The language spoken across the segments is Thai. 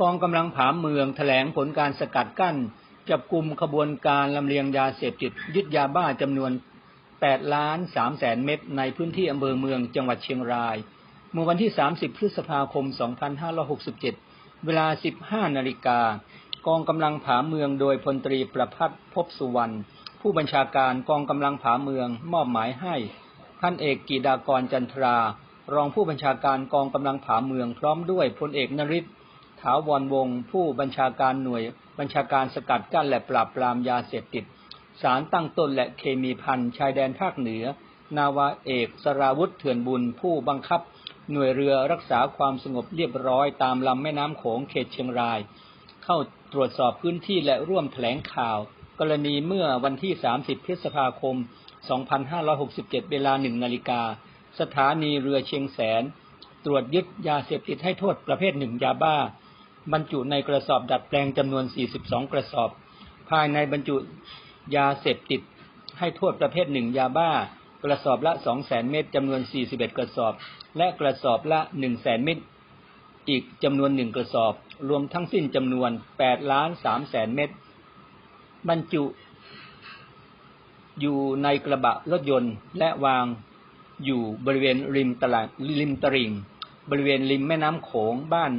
กองกำลังผาเมืองแถลงผลการสกัดกั้น จับกลุ่มขบวนการลำเลียงยาเสพติดยึดยาบ้าจำนวน8ล้าน3แสนเม็ดในพื้นที่อำเภอเมืองจังหวัดเชียงราย เมื่อวันที่ 30 พฤษภาคม 2567 เวลา 15 นาฬิกา กองกำลังผาเมืองโดยพลตรีประพัฒพบสุวรรณ ผู้บัญชาการกองกำลังผาเมืองมอบหมายให้ ท่านเอกกีดากรจันทรา รองผู้บัญชาการกองกำลังผาเมืองพร้อมด้วยพลเอกนริศ ถาวรวงศ์ผู้บัญชาการหน่วย บัญชาการสกัดกั้นและปราบปรามยาเสพติด สารตั้งต้นและเคมีพันชายแดนภาคเหนือ นาวาเอกสราวุธเถื่อนบุญ ผู้บังคับ หน่วยเรือรักษาความสงบเรียบร้อยตามลำแม่น้ำโขงเขตเชียงราย เข้าตรวจสอบพื้นที่และร่วมแถลงข่าว กรณีเมื่อวันที่ 30 พฤษภาคม 2567 เวลาหนึ่งนาฬิกาสถานีเรือเชียงแสน ตรวจยึดยาเสพติดให้โทษประเภทหนึ่งยาบ้า บรรจุในกระสอบดัดแปลงจำนวน 42 กระสอบ ภายในบรรจุยาเสพติด ให้โทษประเภทหนึ่งยาบ้า กระสอบละ 200,000 เม็ดจำนวน 41 กระสอบ และกระสอบละ 100,000 เม็ดอีกจำนวนหนึ่งกระสอบ รวมทั้งสิ้นจำนวน8ล้าน3แสนเม็ดบรรจุ อยู่ในกระบะรถยนต์ และวางอยู่บริเวณริมตลาดริมตลิ่ง บริเวณริมแม่น้ำโขงบ้าน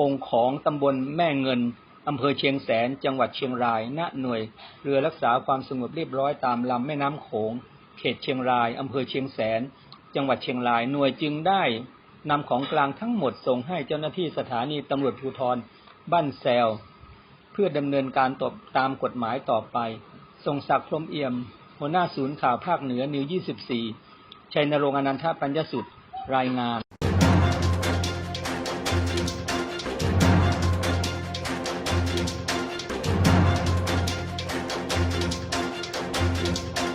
องค์ของตำบลแม่เงินอำเภอเชียงแสน จังหวัดเชียงราย ณ หน่วย เรือรักษาความสงบเรียบร้อยตามลำแม่น้ำโขง เขตเชียงราย อำเภอเชียงแสน จังหวัดเชียงราย หน่วยจึงได้นำของกลางทั้งหมดส่งให้เจ้าหน้าที่สถานีตำรวจภูธรบ้านแซว เพื่อดำเนินการตบตามกฎหมายต่อไป ทรงศักดิ์พรมเอี่ยม หัวหน้าศูนย์ข่าวภาคเหนือนิว 24 ชัยนรงค์อนันทปัญญสุดรายงาน